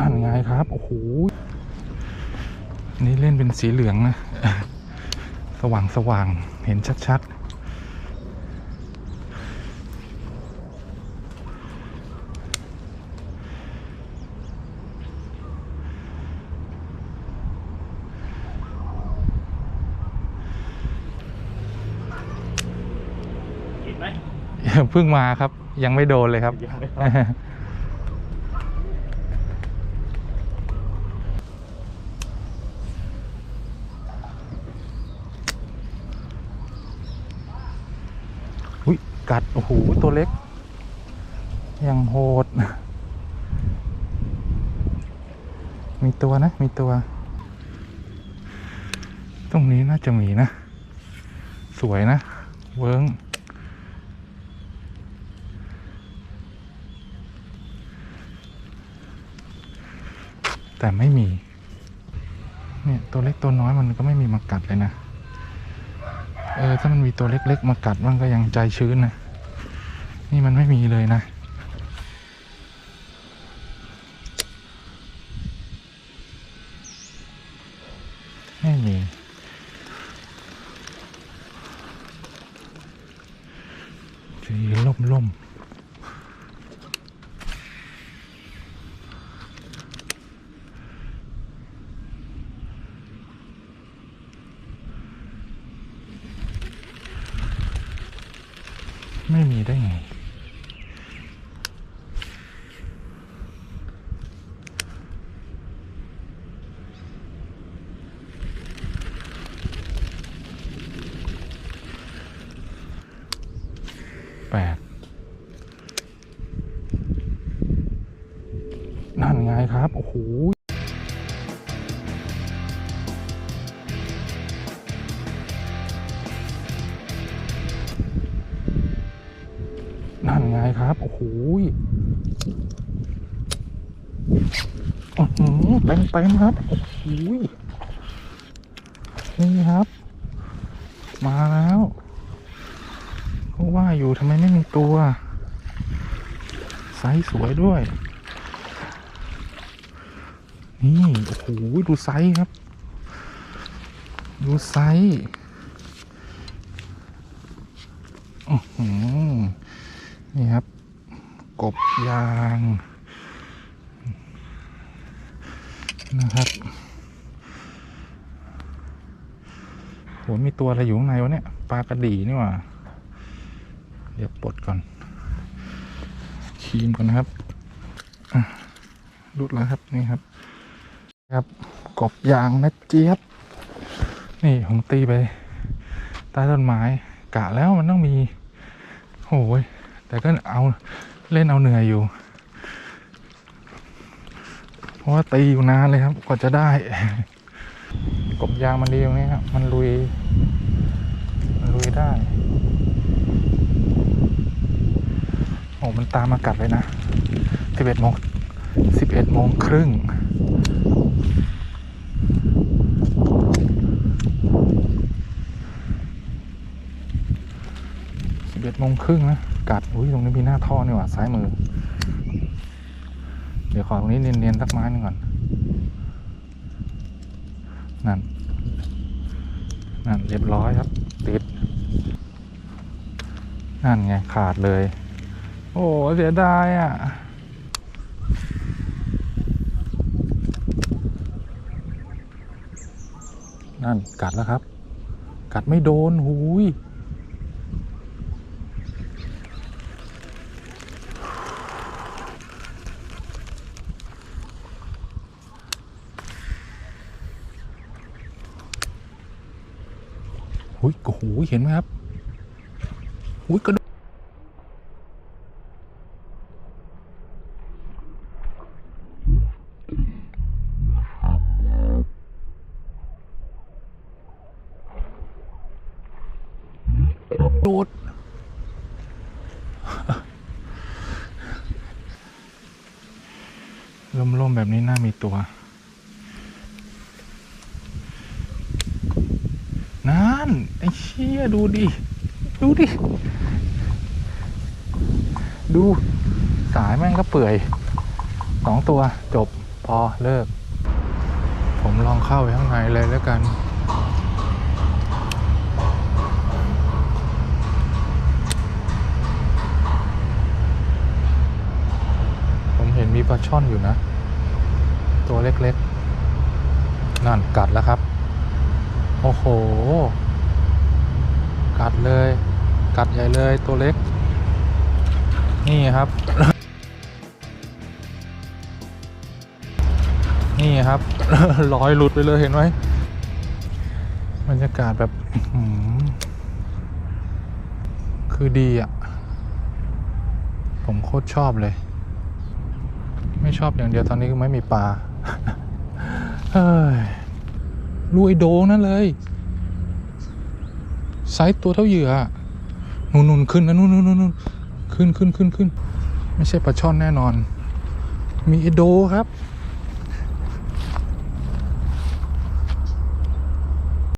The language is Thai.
งครับโอ้โหนี่เล่นเป็นสีเหลืองนะ สว่างสว่างเห็นชัดๆเห็นไหมเพิ่งมาครับยังไม่โดนเลยครับ ยังไม่เข้า อุ้ย กัด โอ้โห ตัวเล็กยังโหด มีตัวนะ มีตัว ตรงนี้น่าจะมีนะ สวยนะ เวิ้งแต่ไม่มี เนี่ย ตัวเล็กตัวน้อยมันก็ไม่มีมากัดเลยนะ เออถ้ามันมีตัวเล็กๆ มากัดมันก็ยังใจชื้นนะ นี่มันไม่มีเลยนะ ไม่มีสีล่มๆ ไม่มีได้ไง แปด นั่นไงครับ โอ้โห ไงครับโอ้โหอื้อหือเต็มเต็มๆครับโอ้โหนี่ครับ มาแล้วก็ว่าอยู่ทำไมไม่มีตัวไซส์สวยด้วย นี่โอ้โหดูไซส์ครับ ดูไซส์อื้อหือ นี่ครับ กบยาง นะครับโหมีตัวอะไรอยู่ข้างในวะเนี่ยปลากระดีนี่หว่า เดี๋ยวปลดก่อนครีมก่อนนะครับรุดแล้วครับนี่ครับ ครับ กบยางนะเจี๊ยบ นี่ผมตีไปใต้ต้นไม้กะแล้วมันต้องมีโอ้ย แต่ก็เอาเล่นเอาเหนื่อยอยู่ เพราะว่าตีอยู่นานเลยครับกว่าจะได้ กบยางมันดีตรงนี้ครับ มันลุย มันลุยได้ โอ้มันตามมากัดเลยนะสิบเอ็ดโมงสิบเอ็ดโมงครึ่งสิบเอ็ดโมงครึ่งนะ กัด อุ้ยตรงนี้มีหน้าท่อนี่หว่าซ้ายมือ เดี๋ยวขอตรงนี้เนียนๆสักไม้หนึงก่อน นั่น นั่นเรียบร้อยครับ ติด นั่นไงขาดเลย โอ้เสียดายอะนั่นกัดแล้วครับ กัดไม่โดนหูย หุยโอ้โหเห็นไหมครับหุยกระโดดโดดล่มๆแบบนี้น่ามีตัว นั่น ไอ้ เชี่ยดูดิ ดูดิ ดู สายแม่งก็เปื่อยสองตัวจบพอเลิก ผมลองเข้าไปข้างในเลยแล้วกัน ผมเห็นมีปลาช่อนอยู่นะ ตัวเล็กๆ นั่นกัดแล้วครับ โอ้โห กัดเลย กัดใหญ่เลยตัวเล็ก นี่ครับ นี่ครับลอยหลุดไปเลยเห็นไหมบรรยากาศแบบคือดีอะ ผมโคตรชอบเลย ไม่ชอบอย่างเดียวตอนนี้คือไม่มีปลาเฮ้ยลูกไอโดงนั่นเลย ไซส์ตัวเท่าเหยื่อนุ่นนุ่นขึ้นนะนุ่นนุ่นนุ่นขึ้นขึ้นขึ้นขึ้น ไม่ใช่ปลาช่อนแน่นอน มีเอโดครับ